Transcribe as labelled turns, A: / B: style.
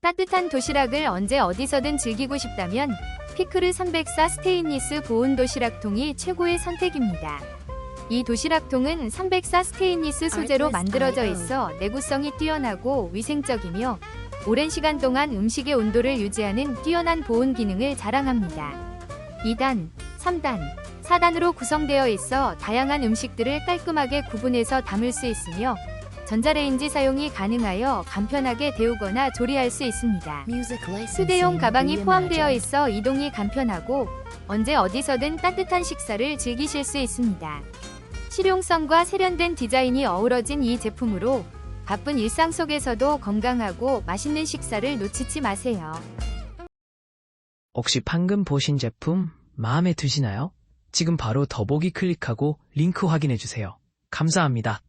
A: 따뜻한 도시락을 언제 어디서든 즐기고 싶다면 피크르 304 스테인리스 보온 도시락통이 최고의 선택입니다. 이 도시락통은 304 스테인리스 소재로 만들어져 있어 내구성이 뛰어나고 위생적이며 오랜 시간 동안 음식의 온도를 유지하는 뛰어난 보온 기능을 자랑합니다. 2단, 3단, 4단으로 구성되어 있어 다양한 음식들을 깔끔하게 구분해서 담을 수 있으며 전자레인지 사용이 가능하여 간편하게 데우거나 조리할 수 있습니다. 휴대용 가방이 포함되어 있어 이동이 간편하고 언제 어디서든 따뜻한 식사를 즐기실 수 있습니다. 실용성과 세련된 디자인이 어우러진 이 제품으로 바쁜 일상 속에서도 건강하고 맛있는 식사를 놓치지 마세요.
B: 혹시 방금 보신 제품 마음에 드시나요? 지금 바로 더보기 클릭하고 링크 확인해 주세요. 감사합니다.